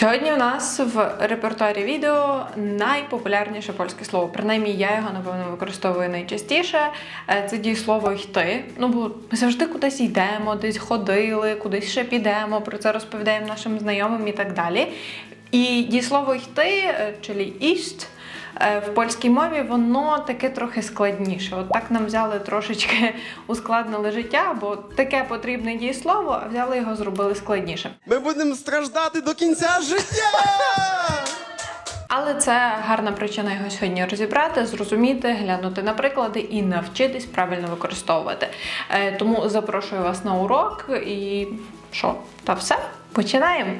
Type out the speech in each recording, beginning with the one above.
Сьогодні у нас в репертуарі відео найпопулярніше польське слово. Принаймні, я його напевно використовую найчастіше. Е, Це дієслово йти. Ну бо ми завжди кудись йдемо, десь ходили, кудись ще підемо. Про це розповідаємо нашим знайомим і так далі. І дієслово йти, чи czyli ість. Е, В польській мові воно таке трохи складніше. От так нам взяли трошечки ускладнили життя, бо таке потрібне дієслово, а взяли його, зробили складніше. Ми будемо страждати до кінця життя! Але це гарна причина його сьогодні розібрати, зрозуміти, глянути на приклади і навчитись правильно використовувати. Е, Тому запрошую вас на урок і що? Та все, починаємо.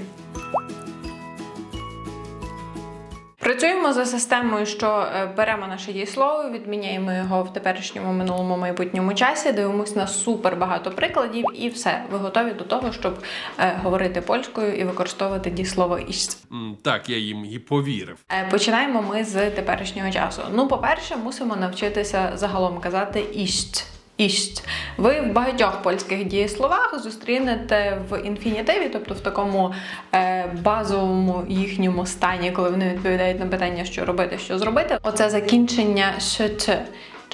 Працюємо за системою, що е, беремо наше дієслово, відміняємо його в теперішньому минулому майбутньому часі, дивимося на супер багато прикладів, і все. Ви готові до того, щоб е, говорити польською і використовувати дієслово. М, Так, я їм і повірив. Е, Починаємо ми з теперішнього часу. Ну, по-перше, мусимо навчитися загалом казати ість. Ість. Ви в багатьох польських дієсловах зустрінете в інфінітиві, тобто в такому е, базовому їхньому стані, коли вони відповідають на питання, що робити, що зробити. Оце закінчення «щ»,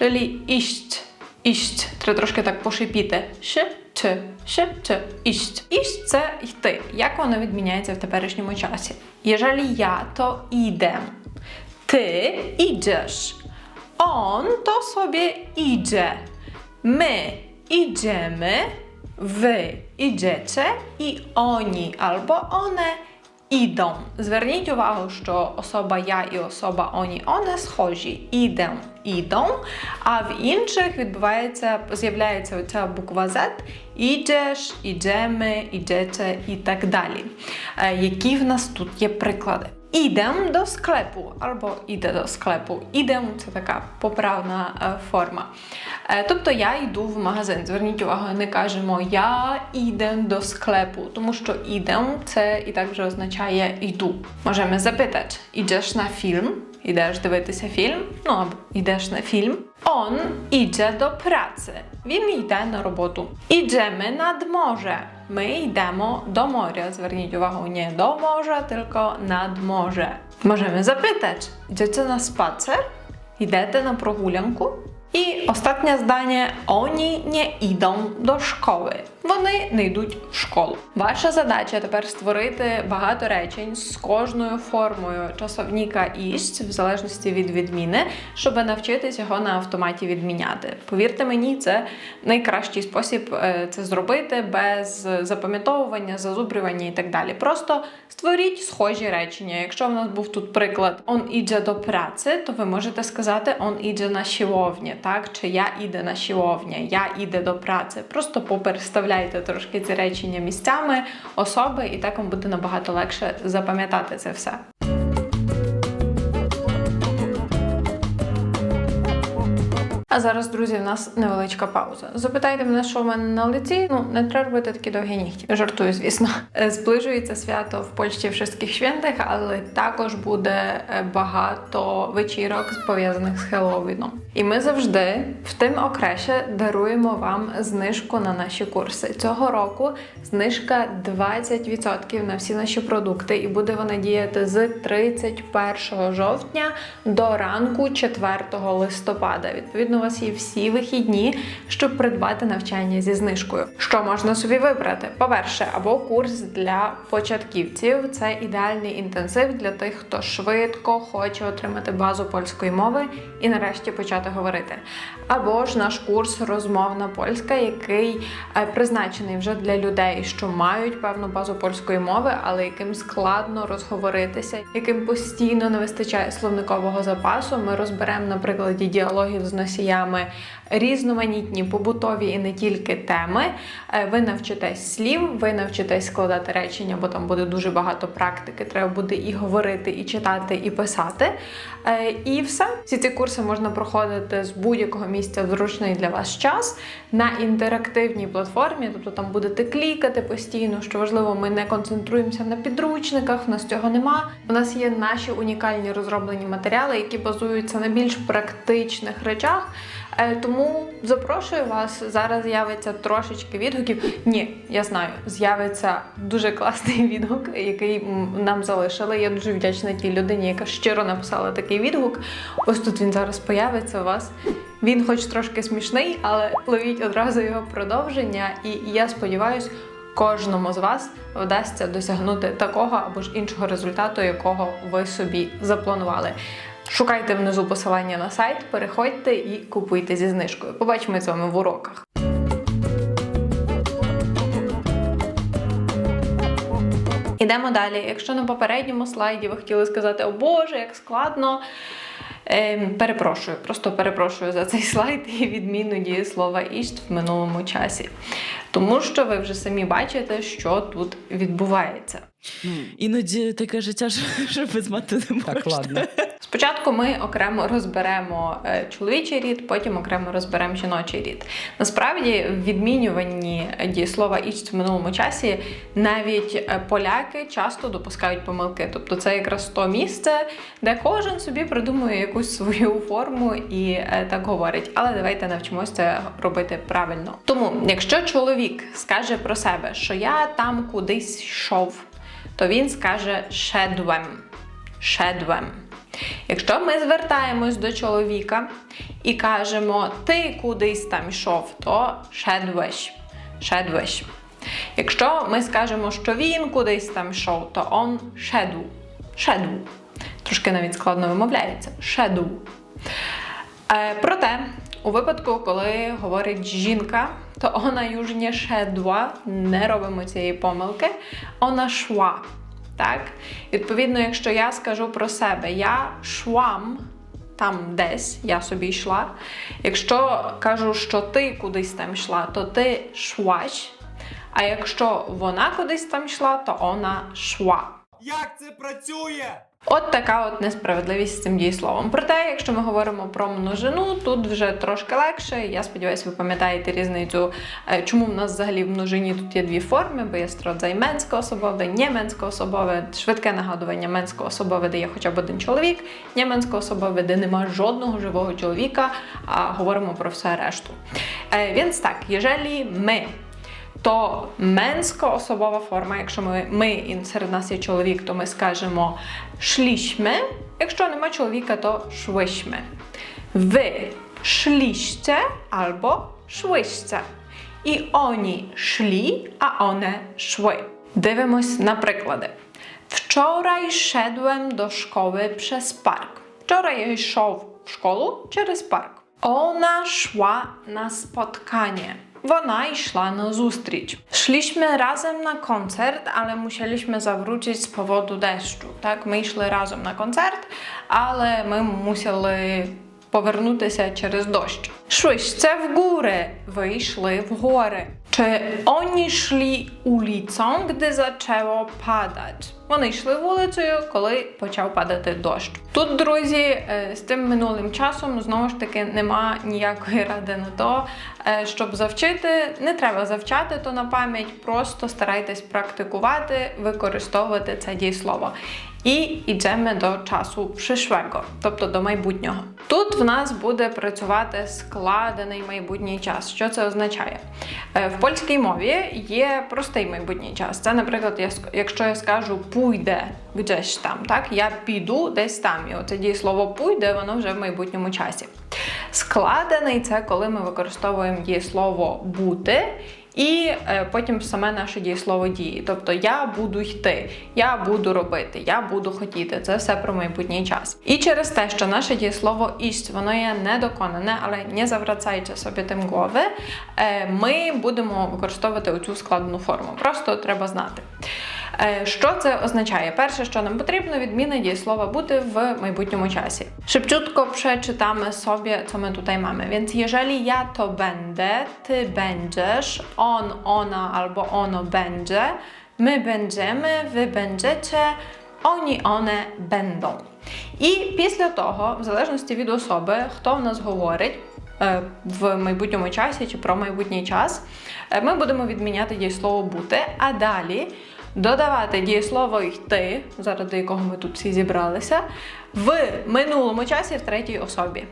czyli ість. Ість. Треба трошки так пошипіти. «Щ», «ч», «щ», «ч», ість. Ість це йти. Як воно відміняється в теперішньому часі? Jeżeli ja, to idę. Ty idziesz. On to sobie idzie. My idziemy. Wy idziecie i oni albo one idą. Zверніть увагу, що особа я і особа оні оне схожі. Іде, іdą, а в інших відбувається, з'являється оця буква Z. Ідеш, ідемо, ідете і так далі. Які в нас тут є приклади? Ідем до склепу або іде до склепу. Ідем це така поправна форма. Тобто я йду в магазин. Зверніть увагу, не кажемо я ідем до склепу, тому що ідем це і так вже означає йду. Можемо запитати: ідеш на фільм? Ідеш дивитися фільм? Ну або йдеш на фільм. Он іде до праці. Він йде на роботу. Іджемо над море. Ми йдемо до моря. Зверніть увагу, не до моря, тільки над море. Можемо запитати, йдете на спацер? Йдете на прогулянку? І останнє здання: Oni не йдуть до школи. Вони не йдуть в школу. Ваша задача тепер створити багато речень з кожною формою часовніка ість, в залежності від відміни, щоб навчитись його на автоматі відміняти. Повірте мені, це найкращий спосіб е, це зробити без запам'ятовування, зазубрювання і так далі. Просто створіть схожі речення. Якщо в нас був тут приклад Он іде до праці, то ви можете сказати Он іде на сіловні, так? Чи я іде на сіловня, я іде до праці. Просто попереставляйте трошки ці речення місцями, особи, і так вам буде набагато легше запам'ятати це все. А зараз, друзі, в нас невеличка пауза. Запитайте мене, що в мене на лиці. Ну, не треба робити такі довгі нігті. Жартую, звісно. Е, Зближується свято в Польщі wszystkich świętych, але також буде е, багато вечірок пов'язаних з Хеллоуіном. І ми завжди в тим окресі даруємо вам знижку на наші курси. Цього року знижка 20% на всі наші продукти, і буде вона діяти з 31 жовтня до ранку 4 листопада. Відповідно, вас є всі вихідні, щоб придбати навчання зі знижкою. Що можна собі вибрати? По-перше, або курс для початківців. Це ідеальний інтенсив для тих, хто швидко хоче отримати базу польської мови і нарешті почати говорити. Або ж наш курс розмовна польська, який е, призначений вже для людей, що мають певну базу польської мови, але яким складно розговоритися, яким постійно не вистачає словникового запасу. Ми розберемо на прикладі діалогів з носіями різноманітні побутові і не тільки теми. Е, Ви навчитесь слів, ви навчитесь складати речення, бо там буде дуже багато практики. Треба буде і говорити, і читати, і писати. Е, І все. Всі ці курси можна проходити з будь-якого місця в зручний для вас час на інтерактивній платформі, тобто там будете клікати постійно. Що важливо, ми не концентруємося на підручниках, у нас цього нема. У нас є наші унікальні розроблені матеріали, які базуються на більш практичних речах. Е, Тому запрошую вас. Зараз з'явиться трошечки відгуків. Ні, я знаю, з'явиться дуже класний відгук, який нам залишили. Я дуже вдячна тій людині, яка щиро написала такий відгук. Ось тут він зараз появиться у вас. Він, хоч трошки смішний, але ловіть одразу його продовження. І я сподіваюся, кожному з вас вдасться досягнути такого або ж іншого результату, якого ви собі запланували. Шукайте внизу посилання на сайт, переходьте і купуйте зі знижкою. Побачимо з вами в уроках. Ідемо далі. Якщо на попередньому слайді ви хотіли сказати, о Боже, як складно. Ем, перепрошую, просто перепрошую за цей слайд і відміну дієслова іст в минулому часі. Тому що ви вже самі бачите, що тут відбувається. Іноді таке життя, що без мати не можна. Так, ладно. Спочатку ми окремо розберемо е, чоловічий рід, потім окремо розберемо жіночий рід. Насправді, в відмінюванні дієслова ість в минулому часі навіть е, поляки часто допускають помилки. Тобто це якраз то місце, де кожен собі придумує якусь свою форму і е, так говорить. Але давайте навчимося це робити правильно. Тому, якщо чоловік скаже про себе, що я там кудись йшов, то він скаже шедвем. Шедвем. Якщо ми звертаємось до чоловіка і кажемо ти кудись там йшов, то шедвеш. Шедвеш. Якщо ми скажемо, що він кудись там йшов, то он шеду. Шеду. Трошки навіть складно вимовляється. Шеду. Е, проте, у випадку, коли говорить жінка, то вона nie szedła, не робимо цієї помилки, вона шла. Так? Відповідно, якщо я скажу про себе, я швам там десь, я собі йшла. Якщо кажу, що ти кудись там йшла, то ти швач. А якщо вона кудись там йшла, то вона шва. Як це працює? От така от несправедливість з цим дієсловом. Проте, якщо ми говоримо про множину, тут вже трошки легше. Я сподіваюся, ви пам'ятаєте різницю, е, чому в нас взагалі в множині тут є дві форми, бо є строdzaj менськоособове, нєменськоособове, швидке нагадування менськоособове, де є хоча б один чоловік, нєменськоособове, де нема жодного живого чоловіка, а говоримо про все решту. Е, Więc так, jeżeli ми то менсько-особова форма, якщо ми, ми і серед нас є чоловік, то ми скажемо шлішме. Якщо нема чоловіка, то швишме. Ви szliście albo szłyście. І оні szli, а one szły. Дивимось на приклади. Wczoraj szedłem do szkoły przez park. Wczoraj я йшов в школу через парк. Ona szła na spotkanie. Wona išla na zustryć. Szliśmy razem na koncert, ale musieliśmy zawrócić z powodu deszczu. Tak, my szli razem na koncert, ale my musieli повернутися через дощ. Szłyście w górę, ви йшли в гори. Чи oni szli ulicą, gdy zaczęło padać? Вони йшли вулицею, коли почав падати дощ. Тут, друзі, е, з тим минулим часом знову ж таки нема ніякої ради на то, е, щоб завчити. Не треба завчати то на пам'ять, просто старайтесь практикувати, використовувати це дієслово. І йдемо до часу przyszłego, тобто до майбутнього. Тут в нас буде працювати складений майбутній час. Що це означає? Е, В польській мові є простий майбутній час. Це, наприклад, якщо я скажу пуйде gdzieś там, так я піду десь там. І оце дієслово пуйде, воно вже в майбутньому часі. Складений це коли ми використовуємо дієслово бути. І е, потім саме наше дієслово дії. Тобто я буду йти, я буду робити, я буду хотіти. Це все про майбутній час. І через те, що наше дієслово ість, воно є недоконане, але не заврацайте собі тим голови, е, ми будемо використовувати оцю складну форму. Просто треба знати. Е, Що це означає? Перше, що нам потрібно, відміна дієслова бути в майбутньому часі. Szybciutko przeczytamy sobie, co my tutaj mamy. Więc jeżeli ja to będę, ty będziesz, on, ona albo ono będzie, my będziemy, wy będziecie, oni, one będą. І після того, в залежності від особи, хто в нас говорить, е, в майбутньому часі чи про майбутній час, е, ми будемо відміняти дієслово бути, а далі додавати дієслово йти, заради якого ми тут всі зібралися, в минулому часі в третій особі.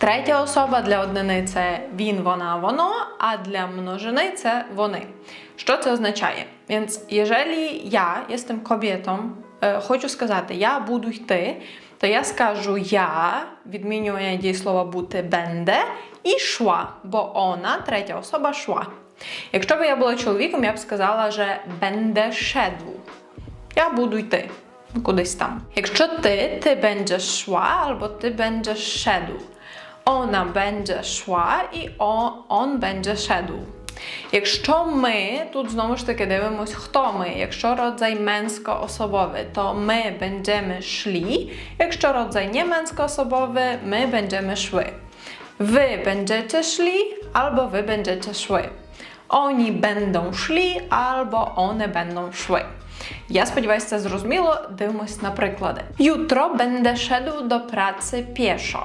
Tretja osoba для однини це він, вона, воно, а для mnożyny це вони. Що це означає? Więc jeżeli ja jestem kobietą, хочу сказати, я буду йти, то я скажу я, відмінює дієслова бути бенде, і шла, бо вона, третя особа, шла. Якщо б я була чоловіком, я б сказала, що бенде шедł. Я буду йти кудись там. Якщо ти, ти będziesz szła albo ty będziesz szedł. Ona będzie szła i o, on będzie szedł. Якщо ми, тут знову ж таки дивимось, хто ми. Якщо родзай męsko-osobowy, to my będziemy szli. Якщо родзай nie męsko-osobowy, my będziemy szły. Wy będziecie szli albo wy będziecie szły. Oni będą szli albo one będą szły. Я сподіваюся, це зрозуміло. Дивимось на приклади. Jutro będę szedł do pracy pieszo.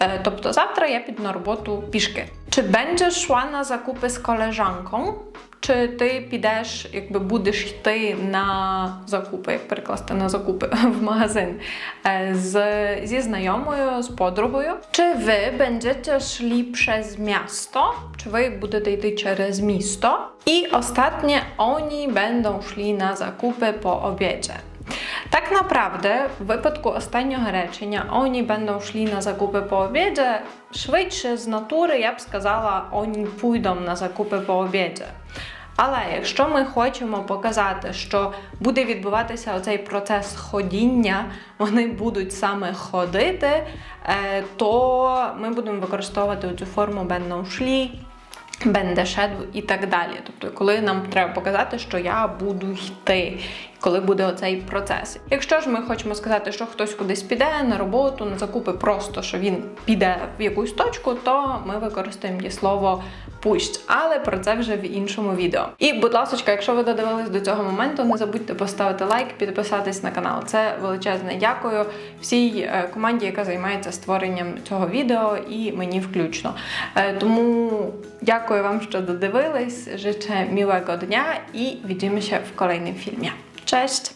Е, Тобто завтра я піду на роботу пішки. Чи będziesz szła на закупи з колежанком? Чи ти підеш, якби будеш йти на закупи, як перекласти на закупи в магазин е, з, зі знайомою, з подругою? Чи ви będziecie szli przez miasto? Чи ви будете йти через місто? І останнє, oni będą szli на закупи по обіdzie. Tak naprawdę, w wypadku ostatniego rечення oni będą szli na zakupy po obiedzie, швидше з натури я б сказала, oni pójdą на закупи по обіді. Але якщо ми хочемо показати, що буде відбуватися оцей процес ходіння, вони будуть саме ходити, е, то ми будемо використовувати цю форму będę szedł і так далі. Тобто, коли нам треба показати, що я буду йти, коли буде оцей процес. Якщо ж ми хочемо сказати, що хтось кудись піде на роботу, на закупи, просто що він піде в якусь точку, то ми використаємо дієслово пусть, але про це вже в іншому відео. І, будь ласка, якщо ви додивились до цього моменту, не забудьте поставити лайк, підписатись на канал. Це величезне дякую всій е, команді, яка займається створенням цього відео, і мені включно. Е, Тому дякую вам, що додивились. Życzę miłego dnia i widzimy się w filmie. Cześć!